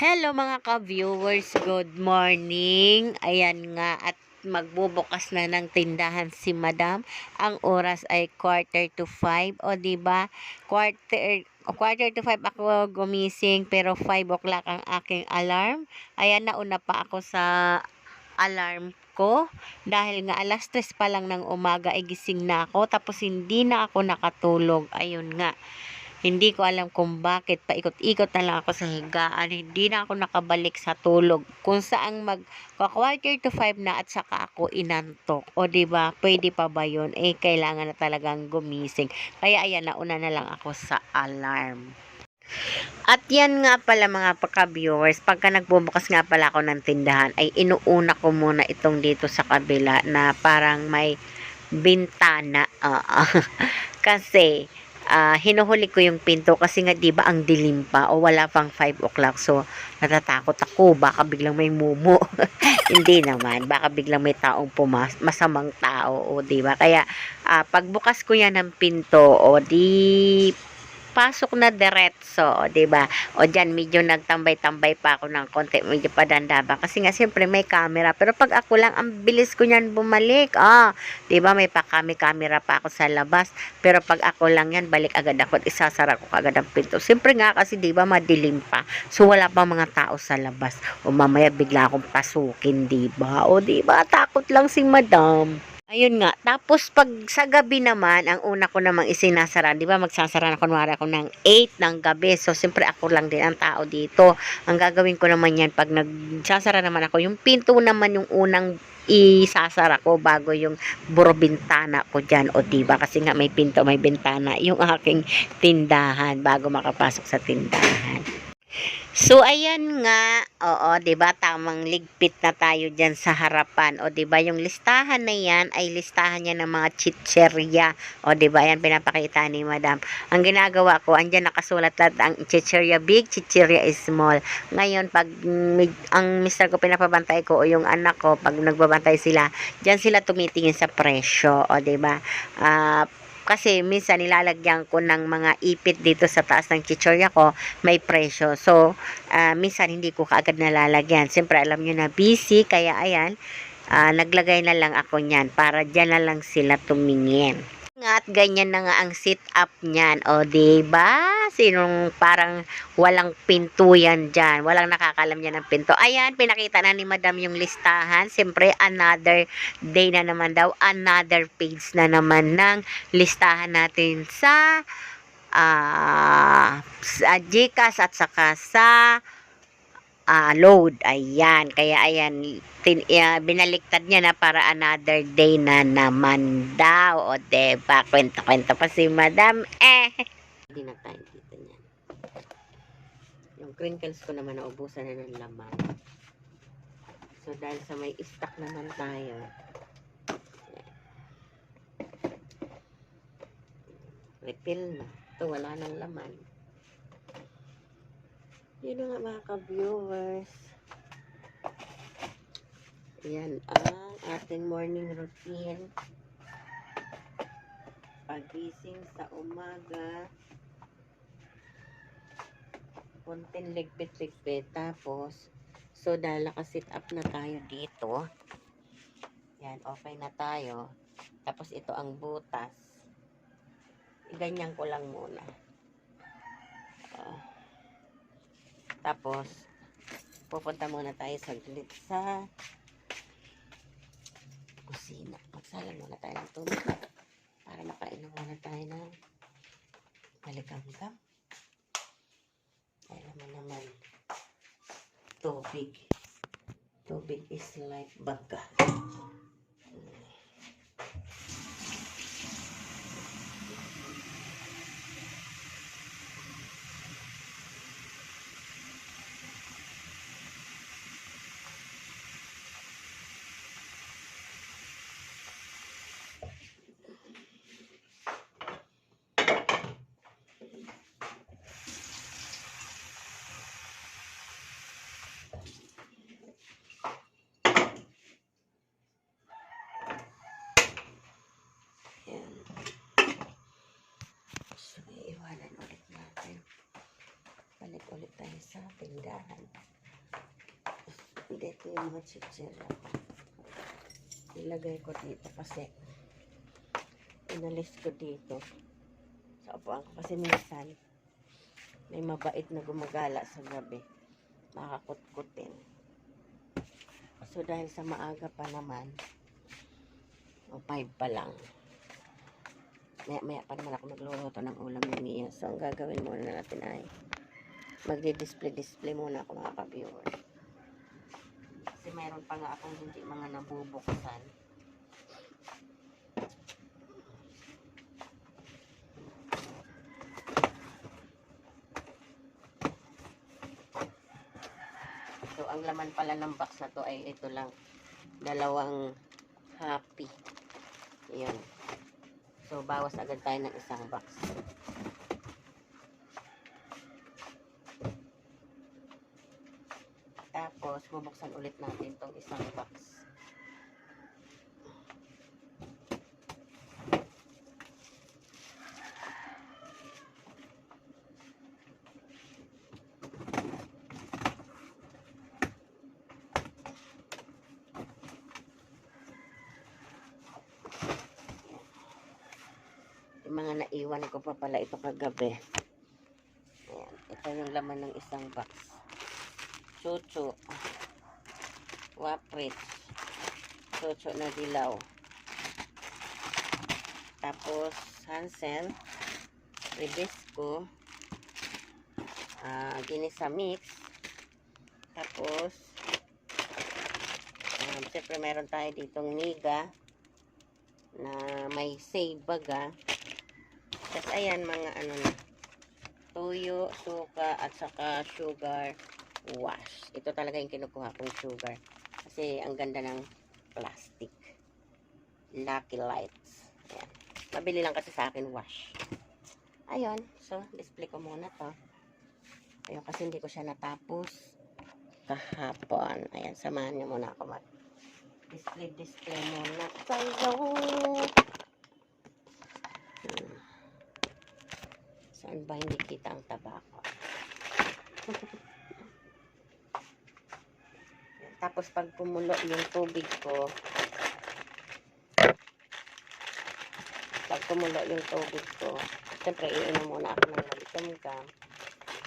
Hello mga ka-viewers, good morning. Ayan nga at magbubukas na ng tindahan si Madam. Ang oras ay quarter to five. O di ba? Quarter quarter to five ako gumising pero 5 o'clock ang aking alarm. Ayan nauna pa ako sa alarm ko dahil nga alas 3 pa lang ng umaga ay gising na ako tapos hindi na ako nakatulog. Ayun nga. Hindi ko alam kung bakit paikot-ikot na lang ako sa higaan. Hindi na ako nakabalik sa tulog. Kung saan mag quarter to 5 na at saka ako inantok. O ba Pwede pa ba yun? Eh, kailangan na talagang gumising. Kaya ayan, nauna na lang ako sa alarm. At yan nga pala mga pagka-viewers, pagka nagbubukas nga pala ako ng tindahan, ay inuuna ko muna itong dito sa kabila na parang may bintana. Oo. kasi, ah, hinuhuli ko yung pinto kasi nga 'di ba ang dilim pa o wala pang 5 o'clock. So natatakot ako baka biglang may mumo hindi naman baka biglang may taong pumas masamang tao o 'di ba? Kaya ah, pagbukas ko yan ng pinto o di pasok na diretso, 'di ba? O diyan medyo nagtambay-tambay pa ako ng konti, medyo padandaba kasi nga siyempre may camera. Pero pag ako lang ang bilis ko niyan bumalik. Ah, 'di ba? May pa kami camera pa ako sa labas. Pero pag ako lang yan, balik agad ako at isasara ko agad ang pinto. Siyempre nga kasi 'di ba madilim pa. So wala pa mga tao sa labas. O mamaya bigla akong pasukin, 'di ba? O 'di ba? Takot lang si Madam. Ayun nga. Tapos pag sa gabi naman, ang una ko namang isinasara, di ba magsasara na kunwari ako ng 8 ng gabi. So, siyempre ako lang din ang tao dito. Ang gagawin ko naman yan, pag nagsasara naman ako, yung pinto naman yung unang isasara ko bago yung buro bintana ko dyan. O di ba Kasi nga may pinto, may bintana. Yung aking tindahan bago makapasok sa tindahan. So ayan nga, oo, 'di ba tamang ligpit na tayo diyan sa harapan. O 'di ba yung listahan na 'yan ay listahan niya ng mga chicherya. O 'di ba yan pinapakita ni Madam. Ang ginagawa ko, andyan nakasulat lahat ang chicherya big, chicherya small. Ngayon pag ang mister ko pinapabantay ko o yung anak ko pag nagbabantay sila, diyan sila tumitingin sa presyo, o 'di ba? Ah, kasi minsan nilalagyan ko ng mga ipit dito sa taas ng chichorya ko, may presyo. So, ah, minsan hindi ko kaagad nalalagyan. Siyempre, alam nyo na busy, kaya ayan, ah, naglagay na lang ako niyan para dyan na lang sila tumingin. At ganyan na nga ang sit up niyan. O, diba? Sinong parang walang pinto yan dyan. Walang nakakalam yan ng pinto. Ayan, pinakita na ni Madam yung listahan. Siyempre, another day na naman daw. Another page na naman ng listahan natin sa ah sa Gcash at saka sa ah, load. Ayan. Kaya ayan, tin, ah, binaliktad niya na para another day na naman daw. O, diba? Kwento-kwento pa si Madam. Eh. Hindi na tayo dito niyan. Yung crinkles ko naman naubusan na ng laman. So, dahil sa may stock naman tayo, refill na. Ito, wala nang laman. Yun na nga mga ka-viewers. Yan ang ating morning routine. Pagising sa umaga. Konting ligpit-ligpit. Tapos, so nakasit up na tayo dito. Yan, okay na tayo. Tapos ito ang butas. Ganyan ko lang muna. Ah. Tapos, pupunta muna tayo saglit sa kusina. Magsalang muna tayo ng tubig para makainom muna tayo ng maligam-gam. Alam mo naman, tubig. Tubig is life baga. balik ulit tayo sa tindahan. Dito yung mga chichirya ko. Ilagay ko dito kasi inalis ko dito. Sa upuan ko kasi minsan may mabait na gumagala sa gabi. Makakutkutin. So dahil sa maaga pa naman, o 5 pa lang, maya maya pa naman ako magluluto ng ulam ni Mia. So ang gagawin muna natin ay magdi-display display muna ako mga ka-viewers kasi mayroon pa nga akong hindi mga nabubuksan So, ang laman pala ng box na to ay ito lang. Dalawang happy. Ayan. So, bawas agad tayo ng isang box. Tapos, bubuksan ulit natin tong isang box. Yung mga naiwan ko pa pala ito kagabi. Ayan. Ito yung laman ng isang box. Chuchu. Waprit. Chuchu na dilaw. Tapos, Hansel. Ribisco. Ah, ginisa mix. Tapos, um, siyempre meron tayo ditong niga na may save baga. Tapos ayan mga ano na tuyo, suka at saka sugar wash. Ito talaga yung kinukuha kong sugar. Kasi ang ganda ng plastic. Lucky Lights. Ayan. Mabili lang kasi sa akin wash. Ayun. So, display ko muna to. Ayun kasi hindi ko siya natapos kahapon. Ayan, samahan niyo muna ako mag display display muna tayo. Hmm. Saan ba hindi kita ang tabako? Tapos pag pumulo yung tubig ko, pag pumulo yung tubig ko, siyempre iinom muna ako ng maligam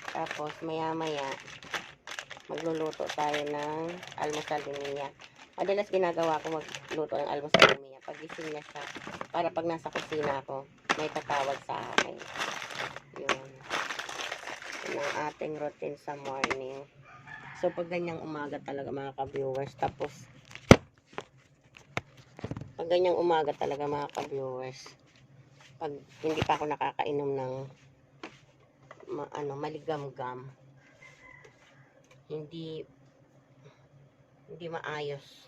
Tapos maya maya, magluluto tayo ng almusal ni Mia. Madalas ginagawa ko magluto ng almusal ni Mia. Pag gising niya siya, para pag nasa kusina ako, may tatawag sa akin. Yun. Yun ang ating routine sa morning. So, pag ganyang umaga talaga mga ka-viewers, tapos, pag ganyang umaga talaga mga ka-viewers, pag hindi pa ako nakakainom ng ma, ano, maligam-gam, hindi, hindi maayos.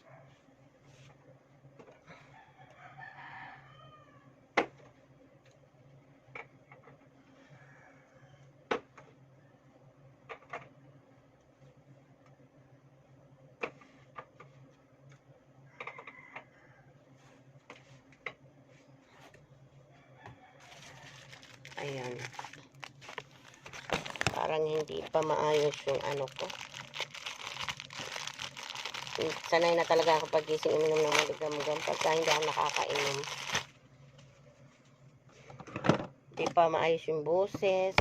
Ayan. Parang hindi pa maayos yung ano ko. Sanay na talaga ako pag gising uminom ng maligam-gam pagka hindi ako nakakainom. Hindi pa maayos yung boses.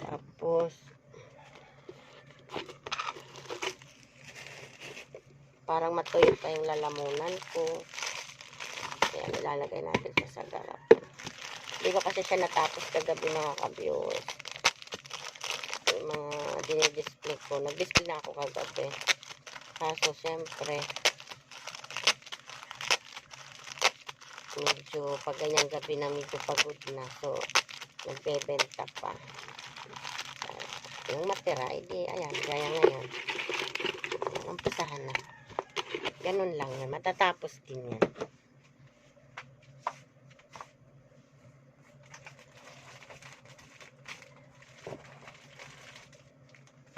Tapos, parang matuyo pa yung lalamunan ko. Kaya nilalagay natin siya sa garap. Hindi ko kasi siya natapos kagabi mga ka-viewers. Yung mga dinidisplay ko. Nag-display na ako kagabi. Kaso, syempre, medyo pag ganyang gabi na medyo pagod na. So, nagbebenta pa. Yung matira, edi, ayan, gaya ngayon. Umpisahan na. Ganun lang yan. Matatapos din yan.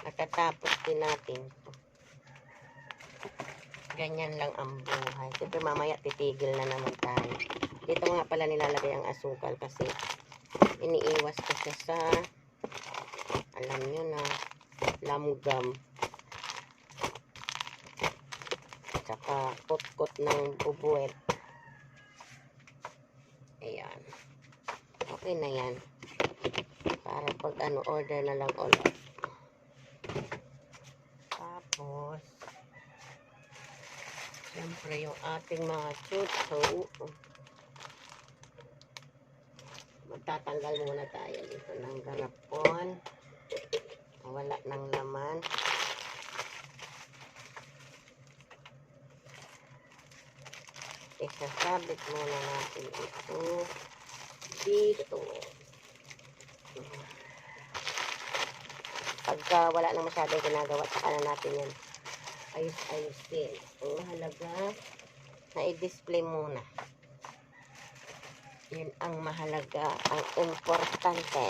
Matatapos din natin. Ganyan lang ang buhay. Siyempre mamaya titigil na naman tayo. Dito nga pala nilalagay ang asukal kasi iniiwas ko siya sa alam nyo na lamgam. Tsaka kot-kot ng bubuet. Ayan. Okay na yan. Para pag ano, order na lang ulit. Tapos, Siyempre, yung ating mga chucho. Magtatanggal muna tayo dito ng garapon. Wala ng laman. Isasabit muna natin ito dito. Pagka wala na masyadong ginagawa, saka na natin yan ayos-ayusin. Ang mahalaga na i-display muna. Yun ang mahalaga, ang importante.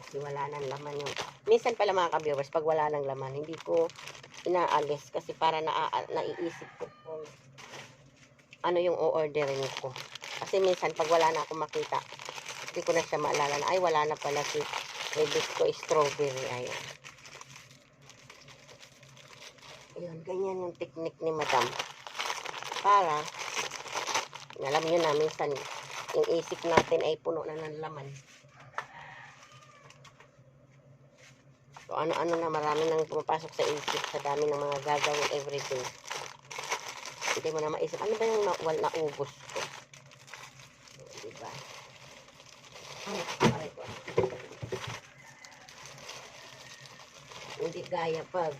Kasi wala nang laman yung... Minsan pala mga ka-viewers, pag wala nang laman, hindi ko inaalis kasi para na naiisip ko kung ano yung o-orderin ko. Kasi minsan pag wala na akong makita, hindi ko na siya maalala na, ay wala na pala si Hibisco strawberry. Ayan. Ayun, ganyan yung technique ni madam. Para, alam nyo na, minsan, yung isip natin ay puno na ng laman. So, ano-ano na, marami nang pumapasok sa isip sa dami ng mga gagawin everyday. Hindi mo na maisip, ano ba yung na, wal, naubos ko? Diba? Ay. Hindi gaya pag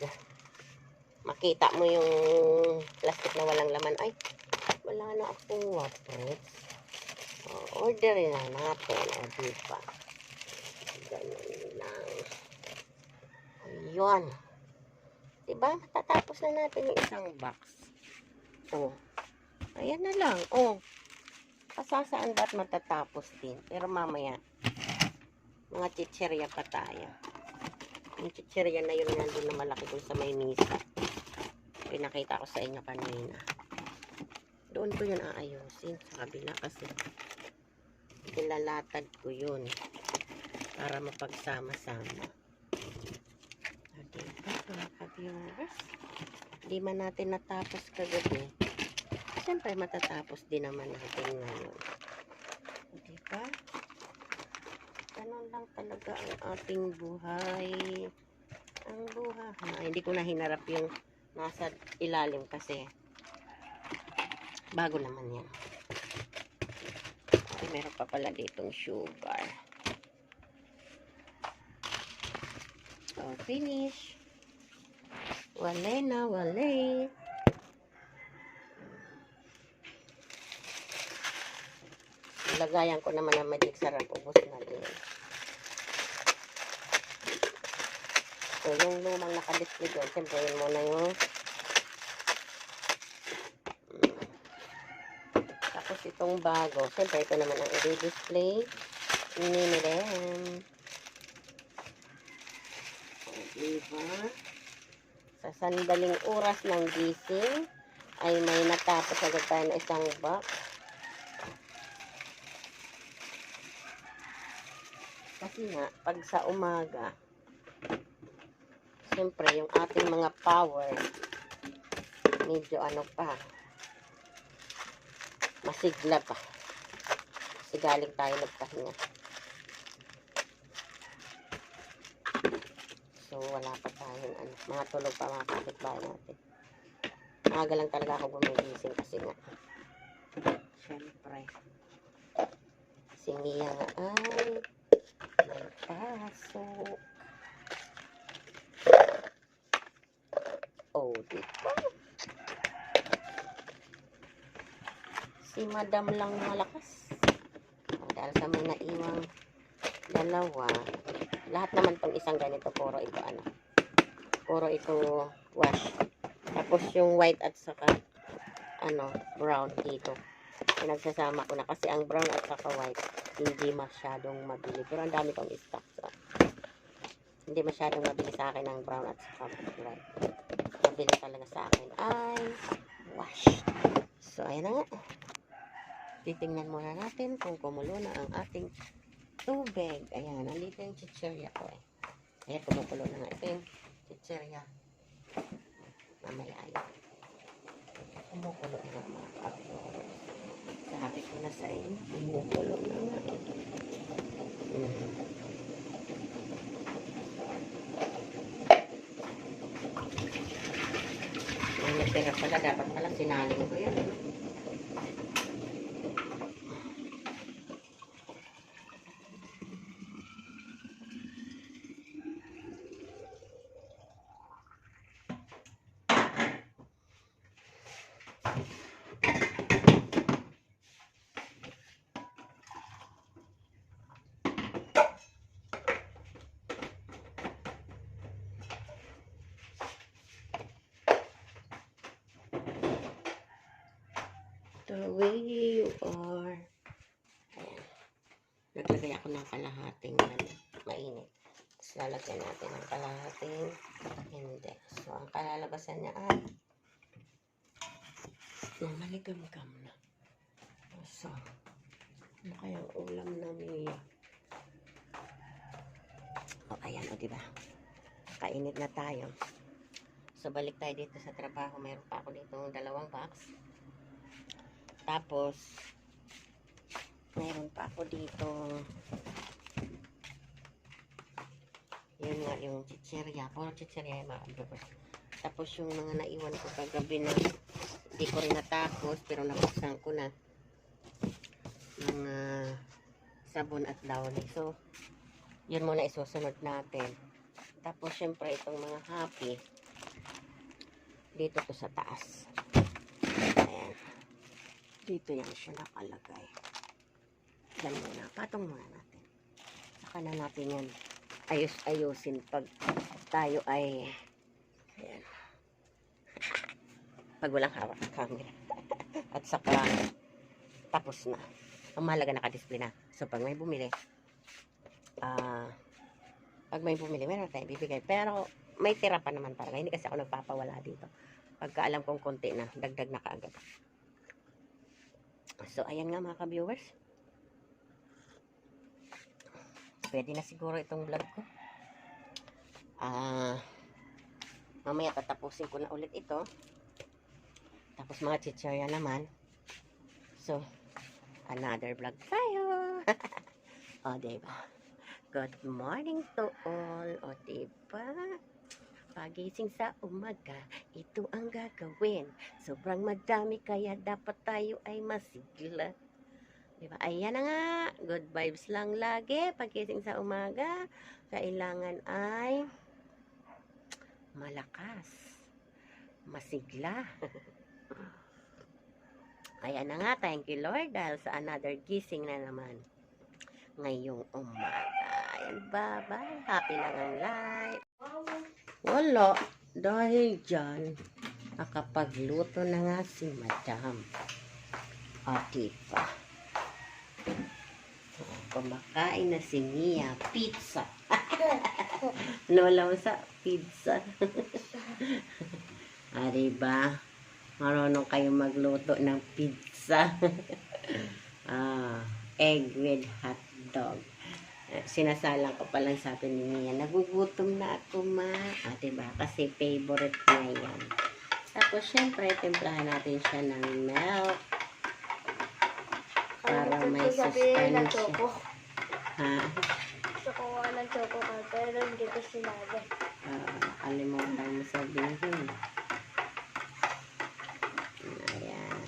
makita mo yung plastic na walang laman. Ay, wala na akong waprets. O, orderin na natin. O, diba? Ganun lang. Ayun. Diba? Matatapos na natin yung isang box. O. Ayan na lang. O. Pasasaan ba't matatapos din? Pero mamaya, mga chicherya pa tayo. Yung chicherya na yun nandun na malaki dun sa may misa pinakita ko sa inyo kanina. Doon ko yun aayusin sa kabila kasi ilalatag ko yun para mapagsama-sama. O, diba, mga ka-viewers? Man natin natapos kagabi. Siyempre, matatapos din naman natin ngayon. Diba? Ganun lang talaga ang ating buhay. Ang buhay. Hindi ko na hinarap yung nasa ilalim kasi. Bago naman yan. Okay, meron pa pala ditong sugar. Oh finish. Wale na wale. Lagayan ko naman ang magic sarap. Ubos na din So, yung lumang nakadisplay doon, siyempre, yun muna yung tapos itong bago, siyempre, ito naman ang i-display ni Miren. O, diba? Sa sandaling oras ng gising, ay may natapos agad tayo na isang box. Kasi nga, pag sa umaga, Siyempre, yung ating mga power, medyo ano pa, masigla pa. Kasi galing tayo nagpahinga. So, wala pa tayong ano, mga tulog pa mga kapitbahay natin. Maaga lang talaga ako gumigising kasi nga. Siyempre. Si Mia ay. Oh, diba? Si Madam lang malakas. Dahil may naiwang dalawa, lahat naman tong isang ganito, puro ito ano. Puro ito wash. Tapos yung white at saka ano, brown dito. Pinagsasama ko na kasi ang brown at saka white hindi masyadong mabili. Pero ang dami kong stock. So, hindi masyadong mabili sa akin ang brown at saka white mabili talaga sa akin ay wash. So, ayan na nga. Titingnan muna natin kung kumulo na ang ating tubig. Ayan, nandito yung chichirya ko eh. Ayan, kumukulo na nga. Ito yung chicherya. Mamaya ayun. Kumukulo na nga mga ka-viewers. Sabi ko na sa inyo, kumukulo na nga. Mm. Natira pala, dapat pala sinaling ko yan. Way you are. Ayan. Naglagay ako ng kalahating ano, mainit. Tapos lalagyan natin ng kalahating hindi. So, ang kalalabasan niya ay na maligam-gam na. So, ano kayang ulam na niya? O, ayan, o, diba? Kainit na tayo. So, balik tayo dito sa trabaho. Meron pa ako dito dalawang box. Tapos, meron pa ako dito yun nga yung chicherya. Puro chicherya yung mga. Tapos yung mga naiwan ko kagabi na hindi ko rin natapos pero nabuksan ko na mga sabon at downy. So, yun muna isusunod natin. Tapos, syempre, itong mga happy dito to sa taas. Dito yan siya nakalagay. Yan muna. Patong muna natin. Saka na natin yan ayos-ayusin pag tayo ay ayan. Pag walang hawak camera. At saka tapos na. Ang mahalaga naka-display na. So pag may bumili ah pag may bumili, meron tayong bibigay. Pero may tira pa naman para hindi kasi ako nagpapawala dito. Pagka alam kong konti na, dagdag na kaagad. So, ayan nga mga ka-viewers. Pwede na siguro itong vlog ko. Ah, mamaya tatapusin ko na ulit ito. Tapos mga chichirya naman. So, another vlog tayo. o, diba? Good morning to all. O, diba? Pagising sa umaga, ito ang gagawin. Sobrang madami kaya dapat tayo ay masigla. Diba? Ayan na nga. Good vibes lang lagi. Pagising sa umaga, kailangan ay malakas. Masigla. Ayan na nga. Thank you Lord dahil sa another gising na naman. Ngayong umaga. Ayan, bye-bye. Happy lang ang life. Wala. Dahil dyan, nakapagluto na nga si Madam. O, diba? O, Kumakain na si Mia. Pizza. ano alam mo sa pizza? ah, diba? Marunong kayo magluto ng pizza. ah, egg with hot dog. Sinasalang ko pa lang sabi ni Mia, nagugutom na ako ma. Ah, diba? Kasi favorite niya yan. Tapos, syempre, timplahan natin siya ng milk. Para may sustansya. Ha? Gusto ko nga ng choco ka, pero hindi ko sinabi. Ah, nakalimutan mo sabihin. Ayan.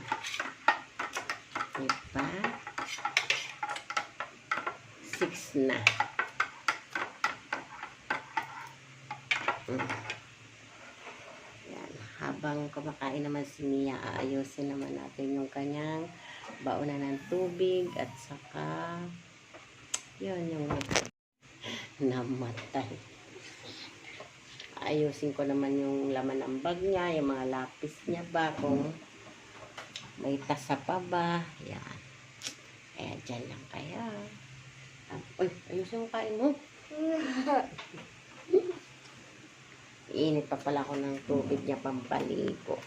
Diba? Six na. Mm. Ayan. Habang kumakain naman si Mia, aayusin naman natin yung kanyang baonan ng tubig at saka yun yung namatay ayusin ko naman yung laman ng bag niya, yung mga lapis niya ba, kung may tasa pa ba. Yan. Kaya dyan lang kaya. Ah, Uy, ayusin mo kain mo. Iinit pa pala ako ng tubig niya pampaligo.